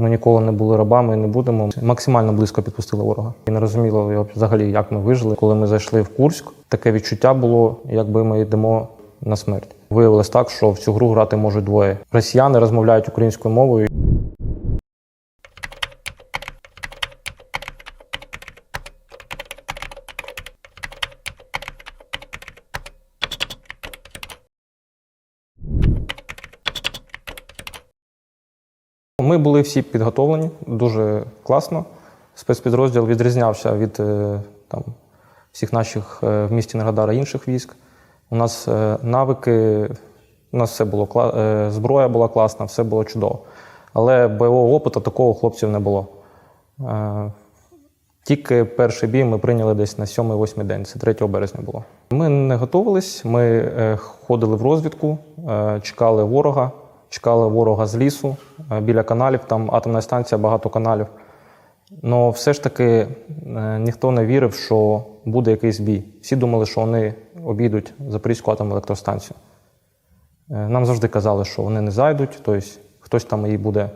Ми ніколи не були рабами і не будемо. Максимально близько підпустили ворога. І не розуміло взагалі, як ми вижили. Коли ми зайшли в Курськ, таке відчуття було, якби ми йдемо на смерть. Виявилось так, що в цю гру грати можуть двоє. Росіяни розмовляють українською мовою. Ми були всі підготовлені дуже класно. Спецпідрозділ відрізнявся від е, там, всіх наших е, в місті Енергодара інших військ. У нас е, навики, у нас все було зброя була класна, все було чудово. Але бойового опиту такого хлопців не було. Тільки перший бій ми прийняли десь на 7-8 день, це 3 березня було. Ми не готувались, ми ходили в розвідку, чекали ворога, чекали ворога з лісу е, біля каналів, там атомна станція, багато каналів. Але все ж таки е, ніхто не вірив, що буде якийсь бій. Всі думали, що вони обійдуть Запорізьку атомну електростанцію. Е, Нам завжди казали, що вони не зайдуть, тобто хтось там її буде.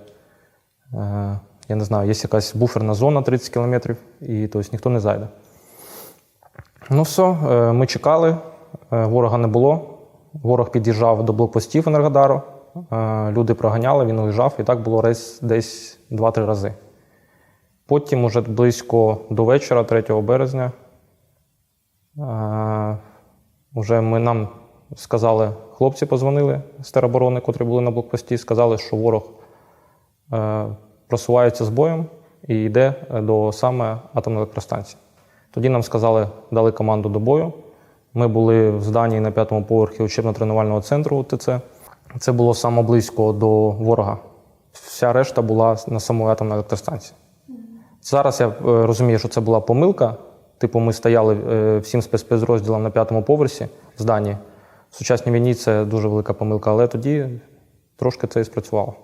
Я не знаю, є якась буферна зона 30 кілометрів, і тобто, ніхто не зайде. Ну все, ми чекали, ворога не було. Ворог під'їжджав до блокпостів Енергодару, люди проганяли, він уїжджав, і так було десь, десь 2-3 рази. Потім, уже близько до вечора, 3 березня, е, вже ми нам сказали, хлопці позвонили з тероборони, котрі були на блокпості, сказали, що ворог е, просувається з боєм і йде до саме атомної електростанції. Тоді нам сказали, дали команду до бою. Ми були в зданні на п'ятому поверхі учебно-тренувального центру УТЦ. Це було саме близько до ворога. Вся решта була на самої атомної електростанції. Зараз я е, розумію, що це була помилка. Типу, ми стояли е, всім спецпідрозділам на п'ятому поверсі в зданні. В сучасній війні це дуже велика помилка, але тоді трошки це і спрацювало.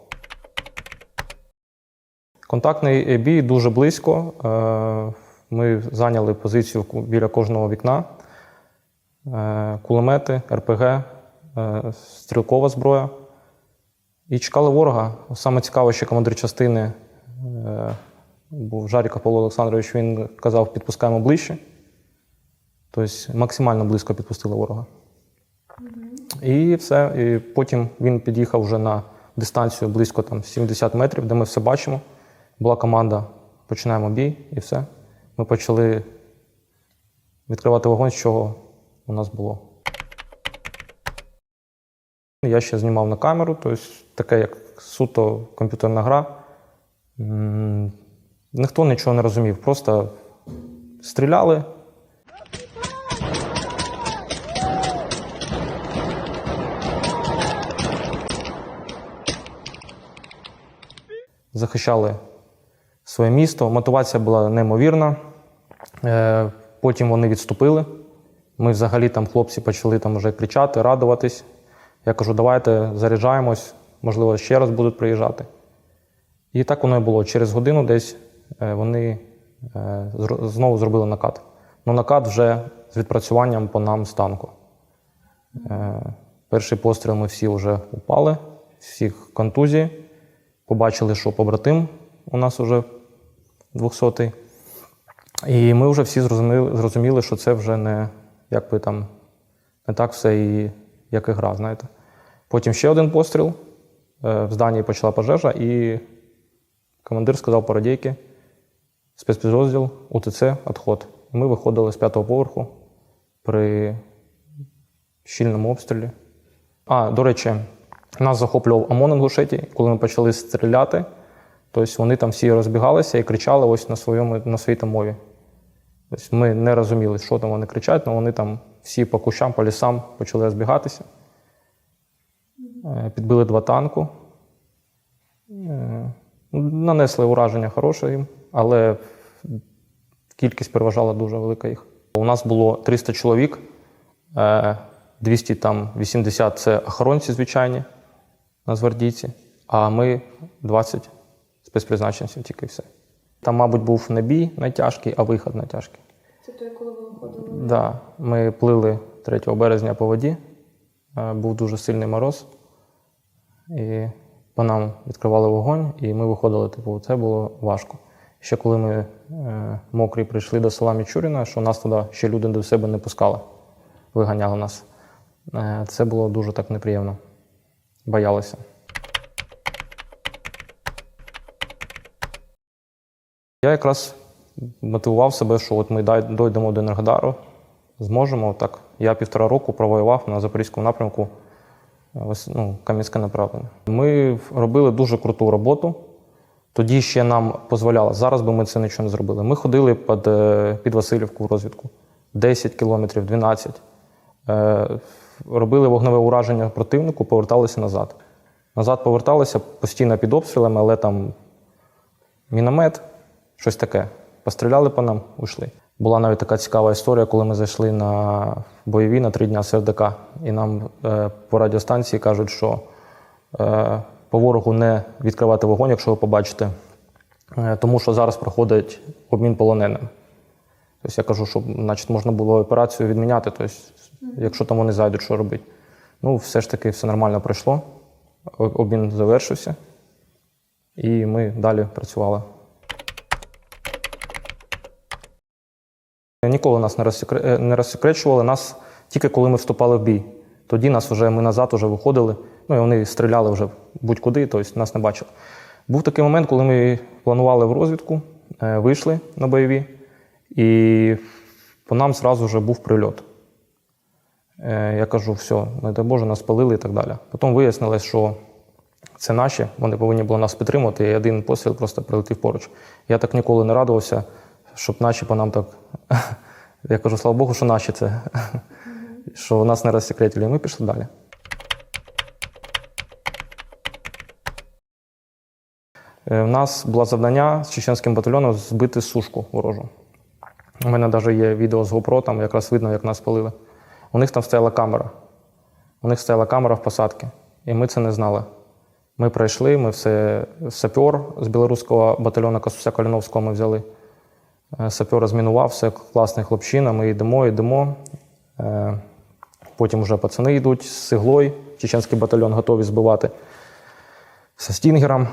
Контактний е, бій дуже близько. Ми зайняли позицію біля кожного вікна. Кулемети, РПГ, стрілкова зброя. І чекали ворога. Саме цікаво, що командир частини е, був Жаріков Павло Олександрович, він казав, підпускаємо ближче. Тобто максимально близько підпустили ворога. І все. І потім він під'їхав вже на дистанцію близько там, 70 метрів, де ми все бачимо. Була команда, починаємо бій, і все. Ми почали відкривати вогонь, з чого у нас було. Я ще знімав на камеру, тобто таке, як суто комп'ютерна гра. Ніхто нічого не розумів, просто стріляли. захищали своє місто. Мотивація була неймовірна. Е, Потім вони відступили. Ми взагалі там хлопці почали там вже кричати, радуватись. Я кажу, давайте заряджаємось, можливо, ще раз будуть приїжджати. І так воно і було. Через годину десь е, вони е, знову зробили накат. Ну, накат вже з відпрацюванням по нам з танку. Е, Перший постріл ми всі вже упали, всіх контузії. Побачили, що побратим у нас вже 200-й. І ми вже всі зрозуміли, зрозуміли, що це вже не якби там не так все і як і гра, знаєте. Потім ще один постріл. Е, В зданні почала пожежа, і командир сказав по радійки, спецпідрозділ, УТЦ, відход. Ми виходили з п'ятого поверху при щільному обстрілі. А, до речі, нас захоплював ОМОН інгушеті, коли ми почали стріляти. Тобто вони там всі розбігалися і кричали ось на, своєму, на своїй мові. Тобто ми не розуміли, що там вони кричать, але вони там всі по кущам, по лісам почали розбігатися. Е, Підбили два танку. Е, Нанесли ураження хороше їм, але кількість переважала дуже велика їх. У нас було 300 чоловік, е, 280 це охоронці звичайні, нацгвардійці, а ми 20 спецпризначенців тільки все. Там, мабуть, був не бій найтяжкий, а виход найтяжкий. Це той, коли ви виходили? Да, ми плили 3 березня по воді, е, був дуже сильний мороз. І по нам відкривали вогонь, і ми виходили. Типу, це було важко. Ще коли ми е, мокрі прийшли до села Мічуріна, що нас туди ще люди до себе не пускали, виганяли нас. Е, це було дуже так неприємно. Боялися. Я якраз мотивував себе, що от ми дойдемо до Енергодару, зможемо. Так, я півтора року провоював на Запорізькому напрямку е, ну, Кам'янське направлення. Ми робили дуже круту роботу. Тоді ще нам дозволяло. Зараз би ми це нічого не зробили. Ми ходили під, е, під Васильівку в розвідку 10 кілометрів, 12. Е, Робили вогневе ураження противнику, поверталися назад. Назад поверталися постійно під обстрілами, але там міномет, щось таке. Постріляли по нам, уйшли. Була навіть така цікава історія, коли ми зайшли на бойові на три дня з РДК, і нам е, по радіостанції кажуть, що е, по ворогу не відкривати вогонь, якщо ви побачите, е, тому що зараз проходить обмін полоненим. Тобто я кажу, що значить, можна було операцію відміняти, тобто, якщо там вони зайдуть, що робити. Ну, все ж таки, все нормально пройшло. Обмін завершився, і ми далі працювали. Ніколи нас е, не розсекречували, нас тільки коли ми вступали в бій. Тоді нас вже ми назад вже виходили, ну і вони стріляли вже будь-куди, тобто нас не бачили. Був такий момент, коли ми планували в розвідку, е, вийшли на бойові, і по нам зразу вже був прильот. Е, Я кажу, все, не дай Боже, нас спалили і так далі. Потім вияснилось, що це наші, вони повинні були нас підтримувати, і один постріл просто прилетів поруч. Я так ніколи не радувався, щоб наші по нам так. Я кажу, слава Богу, що наші це, що нас не розсекретили, і ми пішли далі. Е, В нас було завдання з чеченським батальйоном збити сушку ворожу. У мене навіть є відео з GoPro, там якраз видно, як нас палили. У них там стояла камера. У них стояла камера в посадці, і ми це не знали. Ми пройшли, ми все сапер з білоруського батальйону Касуся Каліновського ми взяли. Е, Сапер розмінував, все класний хлопчина, ми йдемо, йдемо. Е, Потім вже пацани йдуть з іглою, чеченський батальйон готові збивати зі стінгером.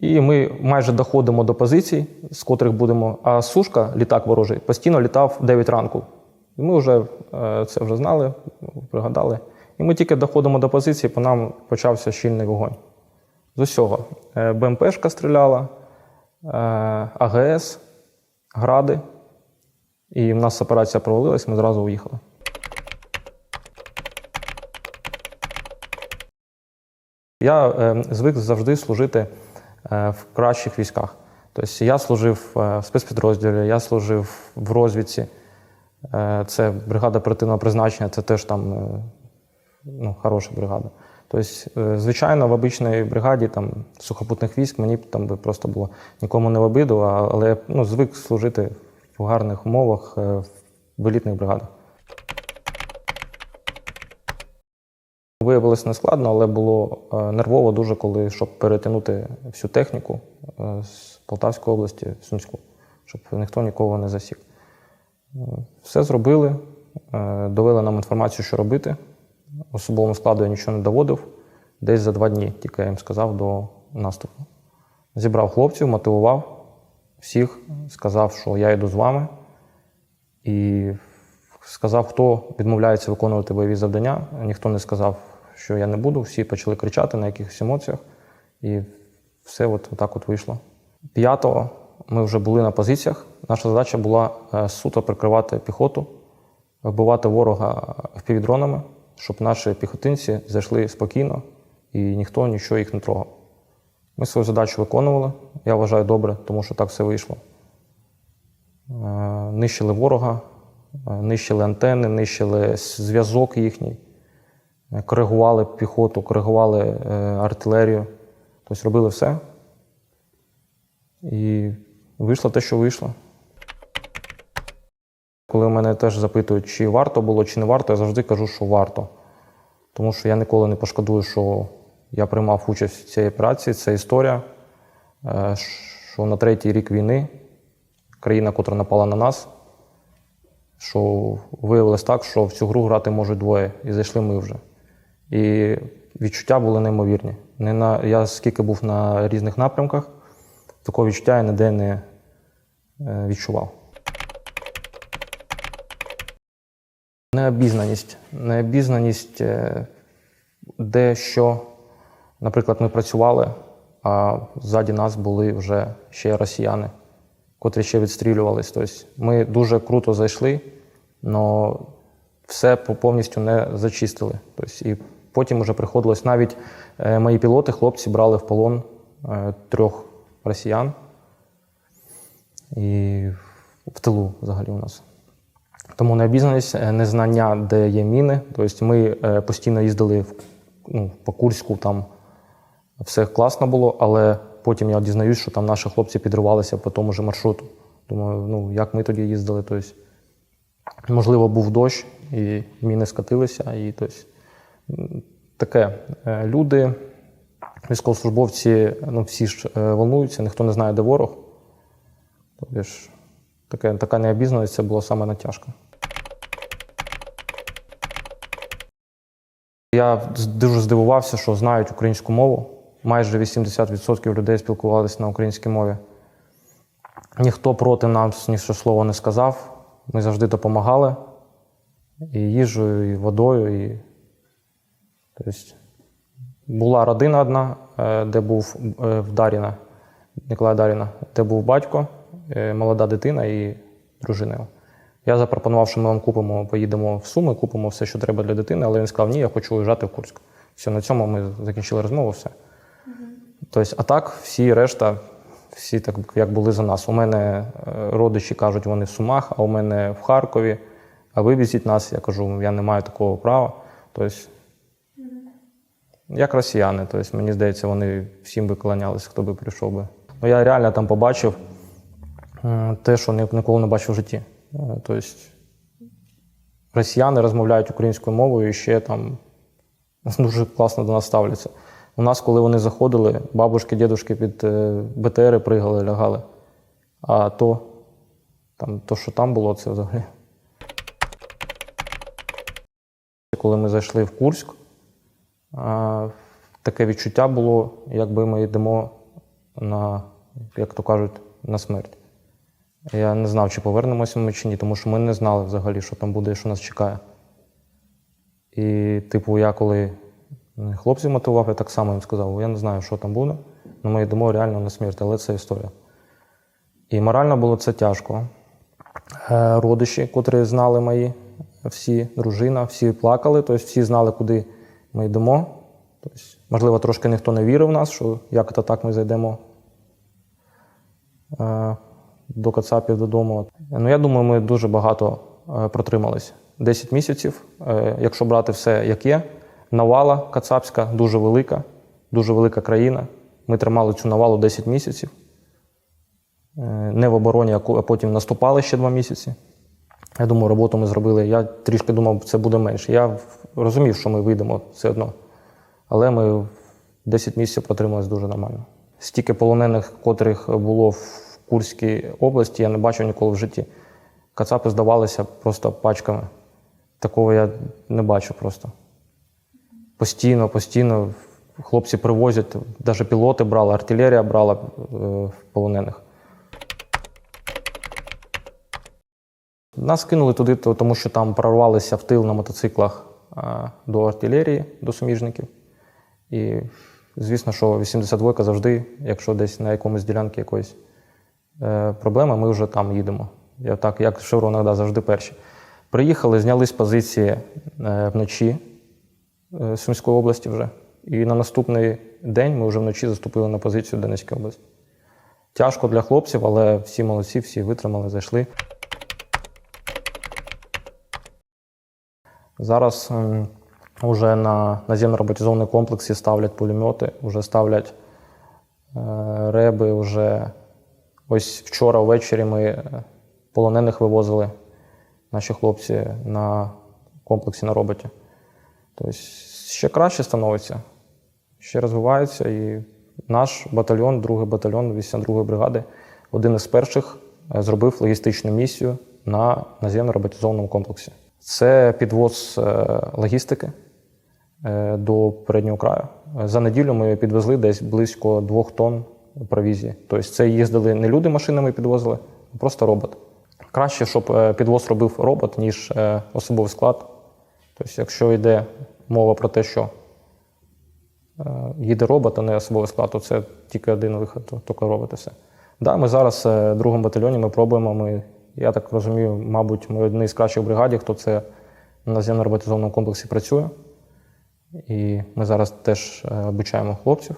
І ми майже доходимо до позицій, з котрих будемо. А сушка, літак ворожий, постійно літав в 9 ранку. І ми вже е, це вже знали, пригадали. І ми тільки доходимо до позиції, по нам почався щільний вогонь. З усього. БМПшка стріляла, АГС, гради. І в нас операція провалилась, ми зразу уїхали. Я е, звик завжди служити е, в кращих військах. Тобто я служив е, в спецпідрозділі, я служив в розвідці. Е, це бригада оперативного призначення, це теж там е, ну, хороша бригада. Тобто, е, звичайно, в обичній бригаді там, сухопутних військ мені б там би просто було нікому не в обиду, але ну, звик служити в гарних умовах е, в елітних бригадах. Виявилось нескладно, але було е, нервово дуже, коли щоб перетягнути всю техніку з Полтавської області в Сумську, щоб ніхто нікого не засік. Е, Все зробили, довели нам інформацію, що робити. Особовому складу я нічого не доводив. Десь за два дні, тільки я їм сказав до наступу. Зібрав хлопців, мотивував всіх, сказав, що я йду з вами. І сказав, хто відмовляється виконувати бойові завдання. Ніхто не сказав, що я не буду. Всі почали кричати на якихось емоціях. І все от, так от вийшло. П'ятого ми вже були на позиціях. Наша задача була е, суто прикривати піхоту, вбивати ворога впівдронами, щоб наші піхотинці зайшли спокійно і ніхто нічого їх не трогав. Ми свою задачу виконували. Я вважаю добре, тому що так все вийшло. Е, Нищили ворога, е, нищили антени, нищили зв'язок їхній, е, коригували піхоту, коригували артилерію. Тобто робили все. І вийшло те, що вийшло. Коли мене теж запитують, чи варто було, чи не варто, я завжди кажу, що варто. Тому що я ніколи не пошкодую, що я приймав участь в цій операції. Це історія, е, що на третій рік війни країна, котра напала на нас, що виявилось так, що в цю гру грати можуть двоє, і зайшли ми вже. І відчуття були неймовірні. Не на, я скільки був на різних напрямках, такого відчуття я ніде не е, відчував. Необізнаність. Необізнаність, е, де що. Наприклад, ми працювали, а ззаді нас були вже ще росіяни, котрі ще відстрілювались. Тобто ми дуже круто зайшли, але все повністю не зачистили. Тобто, і потім вже приходилось навіть е, мої пілоти, хлопці брали в полон е, трьох росіян і в тилу взагалі у нас. Тому необізнаність, е, незнання, де є міни. Тобто ми е, постійно їздили ну, по Курську, там все класно було, але потім я дізнаюсь, що там наші хлопці підривалися по тому ж маршруту. Думаю, ну як ми тоді їздили? Тобто, можливо, був дощ, і міни скатилися. І, тобто, таке. Е, Люди, військовослужбовці, ну, всі ж волнуються, ніхто не знає, де ворог. Тобто, таке, така необізнаність це було саме натяжко. Я дуже здивувався, що знають українську мову. Майже 80% людей спілкувалися на українській мові. Ніхто проти нас ні що слова не сказав. Ми завжди допомагали і їжею, і водою. І... Тобто, була родина одна, е, де був е, Даріна, Ніколая Даріна, де був батько, молода дитина і дружина. Я запропонував, що ми вам купимо, поїдемо в Суми, купимо все, що треба для дитини, але він сказав, ні, я хочу уїжджати в Курськ. Все, на цьому ми закінчили розмову, все. Тобто, а так, всі решта, всі так як були за нас. У мене е, родичі кажуть, вони в Сумах, а у мене в Харкові. А вивезіть нас, я кажу, я не маю такого права. Тобто, як росіяни, тобто, мені здається, вони всім би кланялися, хто би прийшов би. Ну, я реально там побачив те, що ніколи не бачив в житті. Е, Тобто, росіяни розмовляють українською мовою і ще там дуже класно до нас ставляться. У нас, коли вони заходили, бабушки, дідушки під е, БТРи пригали, лягали. А то, там, то, що там було, це взагалі. Коли ми зайшли в Курськ, таке відчуття було, якби ми йдемо на, як то кажуть, на смерть. Я не знав, чи повернемося ми чи ні, тому що ми не знали взагалі, що там буде що нас чекає. І, типу, я коли хлопців мотивував, я так само їм сказав, я не знаю, що там буде, але ми йдемо реально на смерть, але це історія. І морально було це тяжко. Е, Родичі, котрі знали мої, всі, дружина, всі плакали, тобто всі знали, куди ми йдемо. Тобто, можливо, трошки ніхто не вірив в нас, що як то так ми зайдемо е, до Кацапів додому. Ну, я думаю, ми дуже багато е, протримались. 10 місяців, е, якщо брати все, як є. Навала Кацапська дуже велика, дуже велика країна. Ми тримали цю навалу 10 місяців. Е, Не в обороні, а потім наступали ще два місяці. Я думаю, роботу ми зробили. Я трішки думав, це буде менше. Я розумів, що ми вийдемо все одно. Але ми 10 місяців протрималися дуже нормально. Стільки полонених, котрих було в Курській області, я не бачив ніколи в житті. Кацапи здавалися просто пачками. Такого я не бачу просто. Постійно, постійно хлопці привозять, навіть пілоти брали, артилерія брала е, полонених. Нас кинули туди, тому що там прорвалися в тил на мотоциклах а, до артилерії, до суміжників. І звісно, що 82 завжди, якщо десь на якомусь ділянці якоїсь е, проблеми, ми вже там їдемо. Я так, як в шевронах, да, завжди перші. Приїхали, зняли з позиції е, вночі е, Сумської області вже. І на наступний день ми вже вночі заступили на позицію Донецької області. Тяжко для хлопців, але всі молодці, всі витримали, зайшли. Зараз вже на наземно-роботизованій комплексі ставлять пулемети, вже ставлять е, реби. Вже ось вчора ввечері ми е, полонених вивозили наші хлопці на комплексі на роботі. Тобто ще краще становиться, ще розвивається. І наш батальйон, другий батальйон 82-ї бригади, один із перших е, зробив логістичну місію на наземно роботизованому комплексі. Це підвоз е, логістики до переднього краю. За неділю ми підвезли десь близько двох тонн провізії. Тобто це їздили не люди машинами підвозили, а просто робот. Краще, щоб е, підвоз робив робот, ніж е, особовий склад. Тобто, якщо йде мова про те, що е, їде робот, а не особовий склад, то це тільки один виход, то тільки робот і все. Да, ми зараз в другому батальйоні ми пробуємо. Ми, я так розумію, мабуть, ми одні з кращих бригадів, хто це на наземно-роботизованому комплексі працює. І ми зараз теж обучаємо хлопців.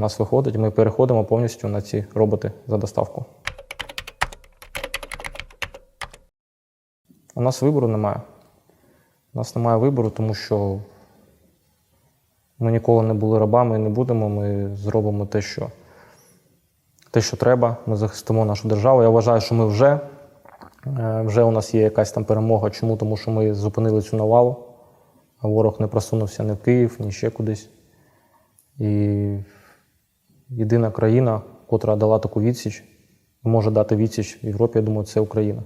У нас виходить, ми переходимо повністю на ці роботи за доставку. У нас вибору немає. У нас немає вибору, тому що ми ніколи не були рабами і не будемо. Ми зробимо те, що, те, що треба. Ми захистимо нашу державу. Я вважаю, що ми вже, е, вже у нас є якась там перемога. Чому? Тому що ми зупинили цю навалу, а ворог не просунувся ні в Київ, ні ще кудись. І єдина країна, котра дала таку відсіч, може дати відсіч Європі, я думаю, це Україна.